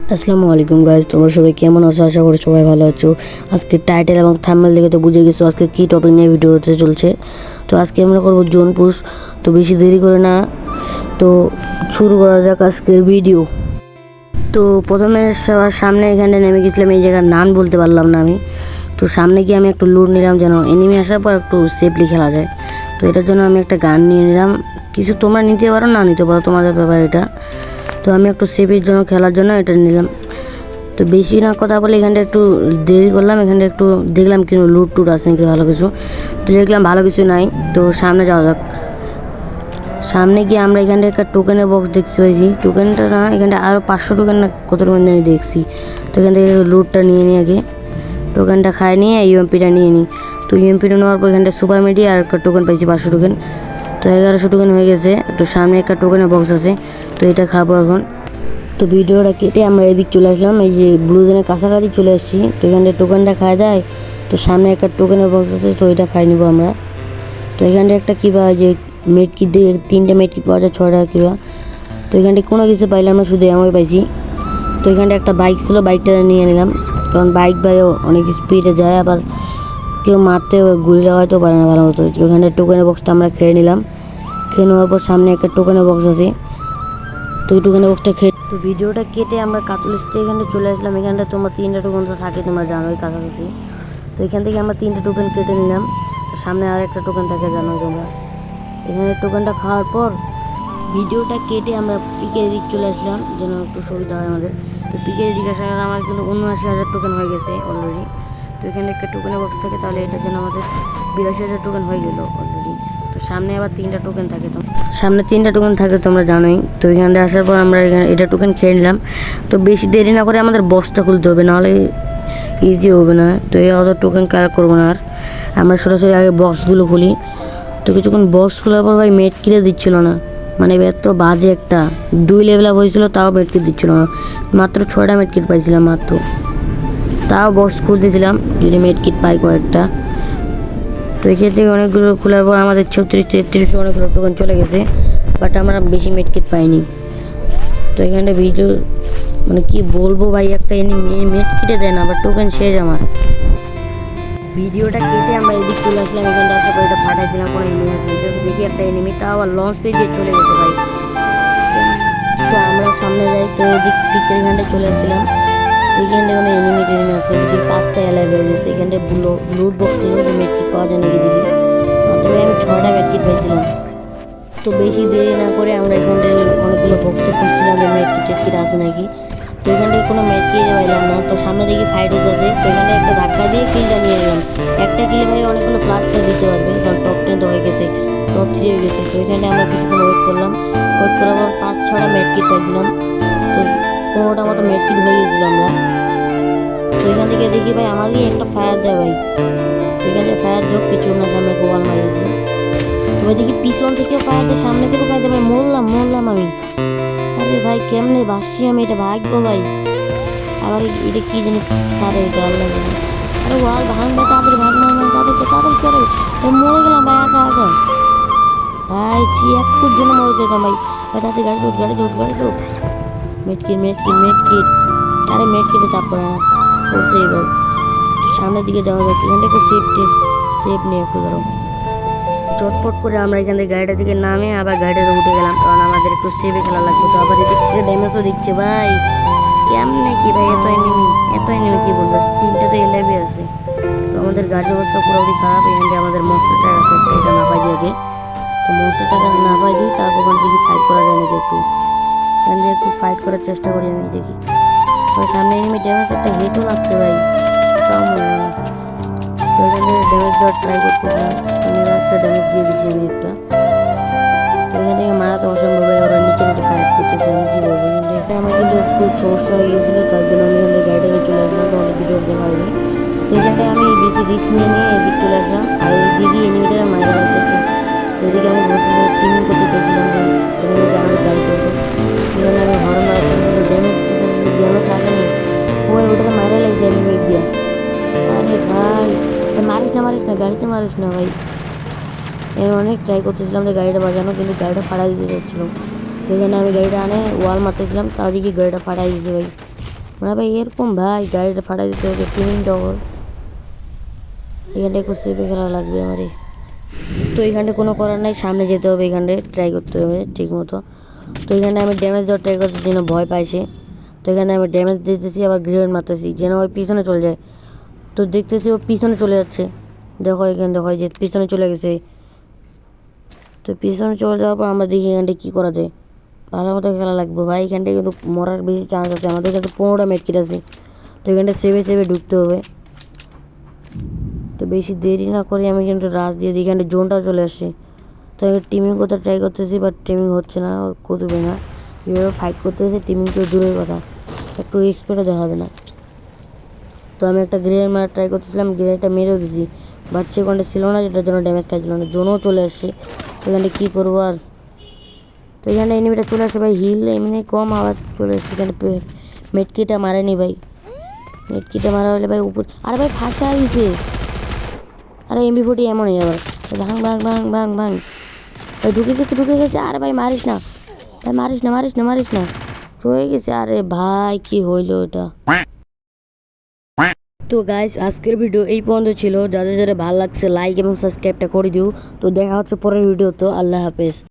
আসসালামু আলাইকুম গাইজ তোমরা সবাই কেমন আছো? আশা করি সবাই ভালো আছো। আজকে টাইটেল এবং থাম্বনেল দেখে তো বুঝে গেছো আজকে কী টপিক নিয়ে ভিডিও হতে চলছে। তো আজকে আমরা করব জোনপুষ। তো বেশি দেরি করে না। তো শুরু করা যাক আজকের ভিডিও তো প্রথমে সবার সামনে এখানে নেমে গেছিলাম, এই জায়গার নাম বলতে পারলাম না আমি। তো সামনে গিয়ে আমি একটু লুট নিলাম যেন এনিমি আসার পর একটু সেফলি খেলা যায়। তো এটার জন্য আমি একটা গান নিয়ে নিলাম। কিছু তোমরা নিতে পারো, না নিতে পারো, তোমাদের ব্যাপার এটা। তো আমি একটু সেফের জন্য খেলার জন্য এটা নিলাম। তো বেশি না কথা বলে এখানটা একটু দেরি করলাম, এখানটা একটু দেখলাম কিন্তু লুট টুট আছে নাকি ভালো কিছু। তো দেখলাম ভালো কিছু নাই, তো সামনে যাওয়া যাক। সামনে গিয়ে আমরা এখানটা একটা টোকেনের বক্স দেখতে পাইছি টোকেনটা না, এখানটা আরও পাঁচশো টোকেন না কত টোকেন দেখছি। তো এখান থেকে লুটটা নিয়ে নিই আগে। টোকেনটা খায় নিয়ে ইউএমপিটা নিয়ে নিই তো ইউএমপিটা নেওয়ার পর এখানটা সুপার মিডিয়া আর একটা টোকেন পাইছি পাঁচশো টোকেন তো এগারোশো টোকেন হয়ে গেছে। তো সামনে একটা টোকেনের বক্স আছে, তো এটা খাব এখন। তো ভিডিওটা কেটে আমরা এদিক চলে আসলাম। এই যে ব্লু জোনের কাছাকাছি চলে আসছি, তো এখানটা টোকেনটা খাওয়া যায়। তো সামনে একটা টোকেনের বক্স আছে, তো এটা খাই নিবো আমরা। তো এখানটা একটা কী পাওয়া যে মেটকিট দিয়ে তিনটে মেটকিট পাওয়া যায় ছয় টাকা কিলো তো এখানটা কোনো কিছু পাইলাম না শুধু এমন পাইছি। তো এখানটা একটা বাইক ছিল বাইকটা নিয়ে নিলাম। কারণ বাইক ভাই অনেক স্পিডে যায়, আবার কেউ মারতে গুলি হয়তো পারে না ভালো মতো। তো এখানটা টোকেনের বক্সটা আমরা খেয়ে নিলাম। খেয়ে নেওয়ার পর সামনে একটা টোকেনের বক্স আছে। তো ওই টোকেনের বক্সটা খেয়ে তো ভিডিওটা কেটে আমরা কাতুলিস থেকে এখানটা চলে আসলাম। এখানটা তোমার তিনটা টোকেন তো থাকে, তোমরা জানোই কাছাকাছি। তো এখান থেকে আমরা তিনটা টোকেন কেটে নিলাম। সামনে আর একটা টোকেন থাকে জানো তোমরা। এখানে টোকেনটা খাওয়ার পর ভিডিওটা কেটে আমরা পিকের দিক চলে আসলাম, যেন একটু সুবিধা হয় আমাদের। তো পিকের দিকে আসার আমার কিন্তু উনআশি হাজার টোকেন হয়ে গেছে অলরেডি তো এখানে একটা টোকেনের বক্স থাকে, তাহলে এটার জন্য আমাদের বিরাশি হাজার টোকেন হয়ে গেল অলরেডি সামনে আবার তিনটা টোকেন থাকে তো। সামনে তিনটা টোকেন থাকে তোমরা জানোই। তো এখানে আসার পর আমরা এখানে এটা টোকেন খেয়ে নিলাম। তো বেশি দেরি না করে আমাদের বক্সটা খুলতে হবে, নাহলে ইজি হবে না। তো এই অত টোকেন কালেক্ট করব না আর। আমরা সরাসরি আগে বক্সগুলো খুলি। তো কিছুক্ষণ বক্স খোলার পর ভাই মেট কিনে দিচ্ছিল না। মানে এত বাজে একটা। দুই লেভেল আপ হয়েছিল, তাও মেটকিট দিচ্ছিল না। মাত্র ছয়টা মেটকিট পাইছিলাম মাত্র। তাও বক্স খুলতেছিলাম। যদি মেটকিট পাই কয়েকটা। তো এখান থেকে অনেকগুলো খোলার পর আমাদের ছত্রিশ তেত্রিশ অনেকগুলো টোকেন চলে গেছে বাট আমরা বেশি মেটকিট পাইনি। তো এখানে ভিডিও মানে কি বলব ভাই, একটা এনে মেটকিটে দেয় না আবার টোকেন শেষ আমার। ভিডিওটা কেটে আমরা এদিক চলে আসলাম, এখানটা আসার পর এটা ফাটাই দিলাম কোনো দেখি একটা এনিমি তাও আবার লঞ্চ পেয়ে চলে গেছে ভাই। তো আমরা সামনে যাই, তো এদিক পিকের এখানটা চলে আসছিলাম এইখানটা কোনো এনিমি টেনিমি দেখি পাঁচটা এলাই গেছে ব্লু লুট বক্স ছিল যে মেট্রিক পাওয়া যায় নাকি দেখি তবে আমি ছটা মেট্রিক পেয়েছিলাম। তো বেশি দেরি না করে আমরা এখানটায় অনেকগুলো বক্সে খুঁজছিলাম যে মেট্রিক টেট্রিক আছে নাকি। তো এখানটায় কোনো মেট্রিক পাইলাম না। তো সামনে দেখি ফাইট হতে আছে তো এখানে একটা ধাক্কা দিয়ে কিলটা নিয়ে নিলাম একটা কিলে ভাই অনেকগুলো প্লাসটা দিতে পারবে। কারণ টপ টেন হয়ে গেছে টপ থ্রি হয়ে গেছে। তো এখানে আমরা কিছুক্ষণ ওয়েট করলাম। ওয়েট করার পর পাঁচ ছটা মেট্রিক পাইছিলাম। তো পনেরোটা মতো মেট্রিক হয়ে গেছিল আমরা। তো এখান থেকে দেখি ভাই আমাকে একটা ফায়ার দেয় ভাই। থেকে ফায়ার দেব পিছন না সামনে গোয়াল মারিয়েছিল তো দেখি পিছন থেকে ফায়ার দেয় সামনে থেকে ফায়ার দেয় ভাই, মরলাম মরলাম আমি। আরে ভাই, কেমনে বাসছি আমি, এটা ভাগ্য ভাই। আবার এটা কি জিনিস তারে এটা আল্লাহ আরে ওয়াল ভাঙ ভাই তাদের না তাদের তো তাদের করে মরে গেলাম ভাই একা একা ভাই জি একটুর জন্য মরে যেতাম ভাই। ভাই তাদের গাড়ি ঢুক গাড়ি ঢুক গাড়ি ঢুক মেটকিট মেটকিট মেটকিট। আরে মেটকিটে চাপ পড়ে না। এবার। সামনের দিকে যাওয়া যাক, এখান থেকে সেফটি সেফ নিয়ে একটু ধরো চটপট করে আমরা এখান থেকে গাড়িটা থেকে নামে আবার গাড়িটাতে উঠে গেলাম, কারণ আমাদের একটু সেভে খেলা লাগবে। তো আবার এদিক থেকে ড্যামেজও দিচ্ছে, ভাই। কেমনে কি, ভাই এত এনিমি এত এনিমি কি বলব? তিনটে তো এলাইভে আছে। তো আমাদের গাড়ির অবস্থা পুরোপুরি খারাপ, এখান থেকে আমাদের মনস্টার আছে এটা না পাই দিয়ে তো মনস্টারটা না পাই দিই, তারপর থেকে ফাইট করা যায় নাকি একটু। এখান থেকে একটু ফাইট করার চেষ্টা করি আমি, দেখি। তো সামনে এনিমি ড্যামেজ একটা হেটও লাগছে ভাই। হয়। তো এখান থেকে ড্যামেজ দেওয়ার ট্রাই করতেছিলাম আমি একটা ড্যামেজ দিয়ে দিছি আমি একটা। তো এখান থেকে মারা তো অসম্ভব ভাই ওরা নিচে নিচে ফাইট করতেছে, আমি কী বলব? এটা আমার কিন্তু একটু সমস্যা হয়ে গেছিল তার জন্য আমি এখান থেকে গাড়িটা নিয়ে চলে আসলাম তোমাদের ভিডিও দেখা হয়নি। তো এখানটায় আমি বেশি রিস্ক নিয়ে নিয়ে এদিক চলে আসলাম, আর এদিকে এনিমিটার মারিস না, গাড়িতে মারিস না ভাই। আমি অনেক ট্রাই করতেছিলাম যে গাড়িটা বাজানো, কিন্তু গাড়িটা ফাড়া দিতে যাচ্ছিল তো এখানে আমি গাড়িটা আনে ওয়াল মারতেছিলাম তার দিকে গাড়িটা ফাটাই দিয়েছে ভাই। মানে ভাই, এরকম ভাই, গাড়িটা ফাটাই দিতে হবে, তিন ডবল এখানটা একটু সেফে খেলা লাগবে আমারই তো এখানটা কোনো করার নাই, সামনে যেতে হবে এখানটা ট্রাই করতে হবে ঠিক মতো। তো এখানে আমি ড্যামেজ দেওয়ার ট্রাই করতে যেন ভয় পাইছে তো এখানে আমি ড্যামেজ দিতেছি, আবার গ্রেনেড মারতেছি, যেন ওই পিছনে চলে যায়। তো দেখতেছি ও পিছনে চলে যাচ্ছে। দেখো এখানে, দেখো যে পিছনে চলে গেছে। তো পিছনে চলে যাওয়ার পর আমরা দেখি এখানটা কী করা যায়। ভালো মতো খেলা লাগবে। ভাই এখানটায় কিন্তু মরার বেশি চান্স আছে। আমাদের কিন্তু পনেরোটা মেটকিট আছে। তো এখানটা সেভে সেভে ঢুকতে হবে। তো বেশি দেরি না করে আমি কিন্তু রাজ দিয়ে দিই। এখানটা জোনটাও চলে আসছে তো টিমিং করতে ট্রাই করতেছি বাট টিমিং হচ্ছে না করবে না। এভাবে ফাইট করতেছে টিমিং তো দূরের কথা। একটু রিস্পেক্টও দেখাবে না। তো আমি একটা গ্রেনেড মারা ট্রাই করতেছিলাম গ্রেনেডটা মেরেও দিয়েছি বাট সে ছিল না, যেটার জন্য ড্যামেজ খাইছিল না। জোনও চলে আসছে। তো এখানে কী করব আর? তো এখানে এনিমিটা চলে আসে ভাই হিল এমনি কম আবার চলে এসছে এখানে মেটকিটা মারেনি ভাই। মেটকিটা মারা হলে ভাই উপর, আরে ভাই ফাঁসা দিছে আরে এমবি ফোর্টি এমনই আবার ভাঙ ভাঙ ভাঙ ভাঙ ভাঙ। ভাই ঢুকে গেছে ঢুকে গেছে। আরে ভাই মারিস না। ভাই মারিস না মারিস না মারিস না। চলে গেছে। আরে ভাই, কি হইল এটা? তো গাইস আজকের ভিডিও এই পর্যন্ত ছিল। যাদের যাদের ভালো লাগছে লাইক এবং সাবস্ক্রাইবটা করে দিও। তো দেখা হচ্ছে পরের ভিডিও তো আল্লাহ হাফেজ।